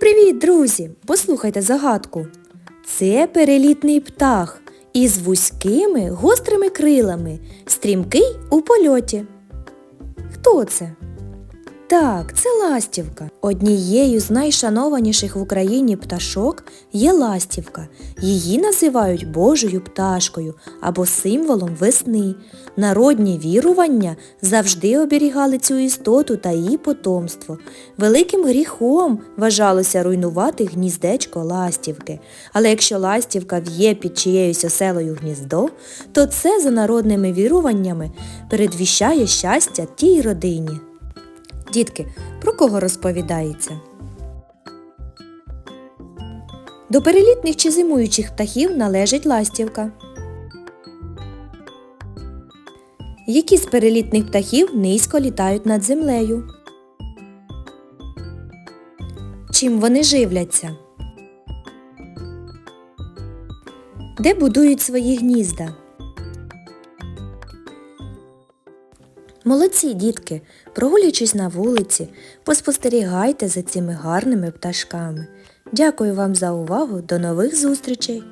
Привіт-привіт, друзі! Послухайте загадку. Це перелітний птах із вузькими гострими крилами, стрімкий у польоті. Хто це? Так, це ластівка. Однією з найшанованіших в Україні пташок є ластівка. Її називають Божою пташкою або символом весни. Народні вірування завжди оберігали цю істоту та її потомство. Великим гріхом вважалося руйнувати гніздечко ластівки. Але якщо ластівка в'є під чиєюсь оселою гніздо, то це за народними віруваннями передвіщає щастя тій родині. Дітки, про кого розповідається? До перелітних чи зимуючих птахів належить ластівка. Які з перелітних птахів низько літають над землею? Чим вони живляться? Де будують свої гнізда? Молодці, дітки, прогулюючись на вулиці, поспостерігайте за цими гарними пташками. Дякую вам за увагу, до нових зустрічей!